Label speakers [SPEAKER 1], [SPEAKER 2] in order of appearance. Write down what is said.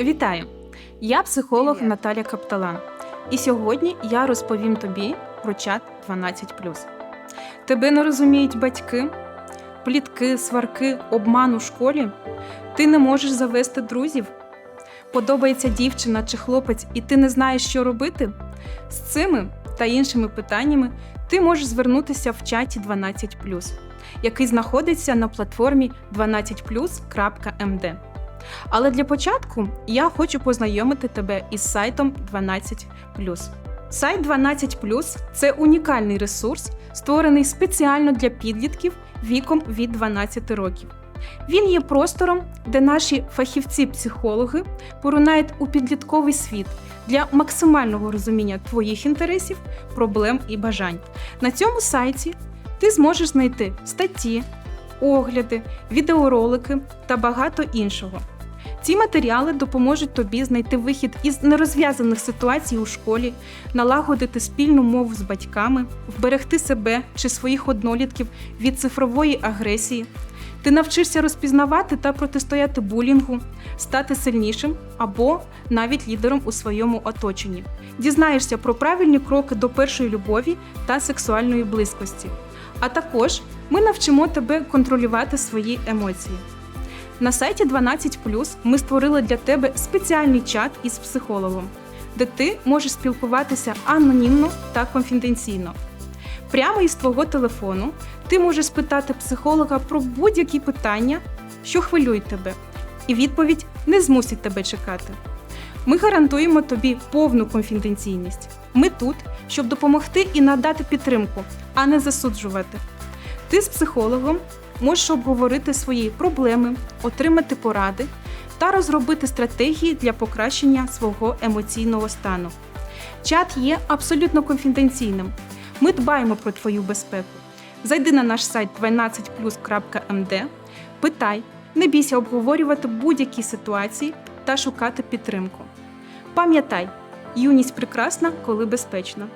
[SPEAKER 1] Вітаю! Я психолог
[SPEAKER 2] Привіт.
[SPEAKER 1] Наталя Капталан. І сьогодні я розповім тобі про чат 12. Тебе не розуміють батьки, плітки, сварки, обман у школі. Ти не можеш завести друзів. Подобається дівчина чи хлопець, і ти не знаєш, що робити? З цими та іншими питаннями ти можеш звернутися в чаті 12 який знаходиться на платформі 12plus.md. Але для початку я хочу познайомити тебе із сайтом 12. Сайт 12 це унікальний ресурс, створений спеціально для підлітків віком від 12 років. Він є простором, де наші фахівці-психологи порунають у підлітковий світ для максимального розуміння твоїх інтересів, проблем і бажань. На цьому сайті ти зможеш знайти статті, огляди, відеоролики та багато іншого. Ці матеріали допоможуть тобі знайти вихід із нерозв'язаних ситуацій у школі, налагодити спільну мову з батьками, вберегти себе чи своїх однолітків від цифрової агресії. Ти навчишся розпізнавати та протистояти булінгу, стати сильнішим або навіть лідером у своєму оточенні. Дізнаєшся про правильні кроки до першої любові та сексуальної близькості. А також ми навчимо тебе контролювати свої емоції. На сайті 12 ми створили для тебе спеціальний чат із психологом, де ти можеш спілкуватися анонімно та конфіденційно. Прямо із твого телефону ти можеш спитати психолога про будь-які питання, що хвилюють тебе, і відповідь не змусить тебе чекати. Ми гарантуємо тобі повну конфіденційність. Ми тут, щоб допомогти і надати підтримку, а не засуджувати. Ти з психологом можеш обговорити свої проблеми, отримати поради та розробити стратегії для покращення свого емоційного стану. Чат є абсолютно конфіденційним. Ми дбаємо про твою безпеку. Зайди на наш сайт 12plus.md, питай, не бійся обговорювати будь-які ситуації та шукати підтримку. Пам'ятай, юність прекрасна, коли безпечна.